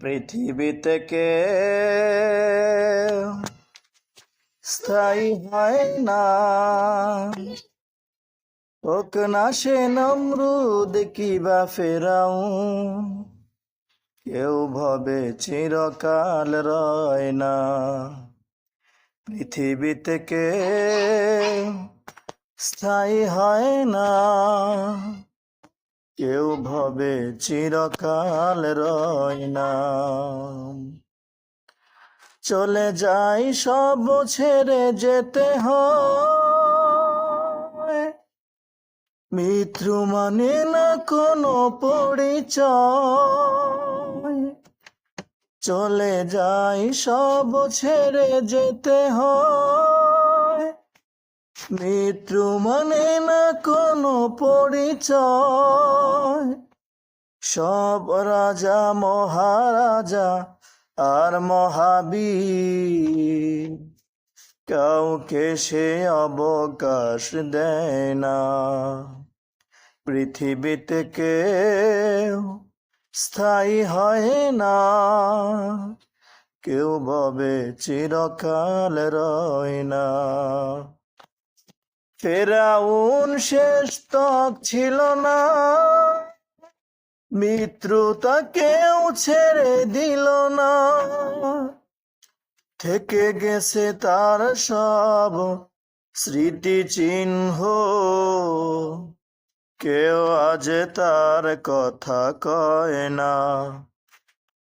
পৃথিবী থেকে স্থায়ী হয় না? হোক না সে নমরুদ কিবা ফেরাও কেউ ভবে চিরকাল রয় না। পৃথিবী থেকে স্থায়ী হয় না? কেউ ভবে চিরকাল রয় না। চলে যাই সব ছেড়ে যেতে হয়। মৃত্যু মানে না কোনো পরিচয়। চলে যাই সব ছেড়ে যেতে হয়। মৃত্যু মানে না কোনো পরিচয়। সব রাজা, মহারাজা আর মহাবীর। কাউকে সে অবকাশ দেয় না। পৃথিবীতে কেউ স্থায়ী হয় না। কেউ ভবে চিরকাল রয় না। ফেরাউন শেষ তক ছিল না। মিত্রতা কেউ ছেড়ে দিল না। থেকে গেছে তার সব স্মৃতি চিহ্ন। কেউ আজ তার কথা কয় না।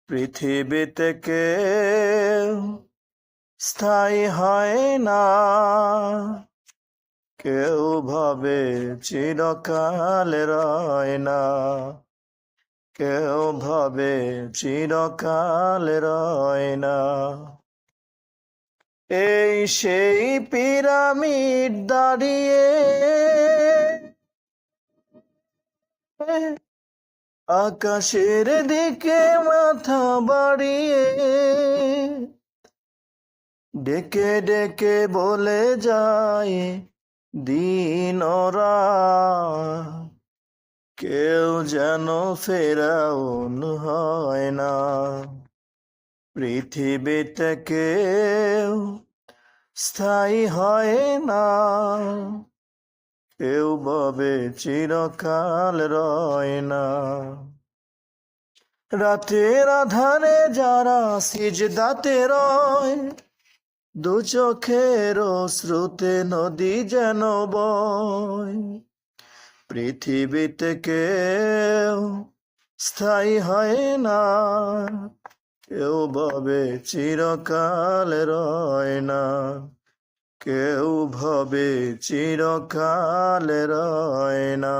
পৃথিবীতে কেউ স্থায়ী হয় না। কেউ ভাবে চিরকাল রয় না। কেউ ভাবে চিরকাল রয় না। এই সেই পিরামিড দাঁড়িয়ে আকাশের দিকে মাথা বাড়িয়ে ডেকে ডেকে বলে যায় দিন ওরা কেউ যেন ফেরাউন হয় না। পৃথিবীতে কেউ স্থায়ী হয় না। কেউ ববে চিরকাল রয় না। রাতের আধারে যারা সিজদাতে রয় দু চোখের শ্রুতে নদী যেন বয়। পৃথিবীতে কেউ স্থায়ী হয় না, কেউ ভবে চিরকাল রয় না, কেউ ভবে চিরকাল রয় না।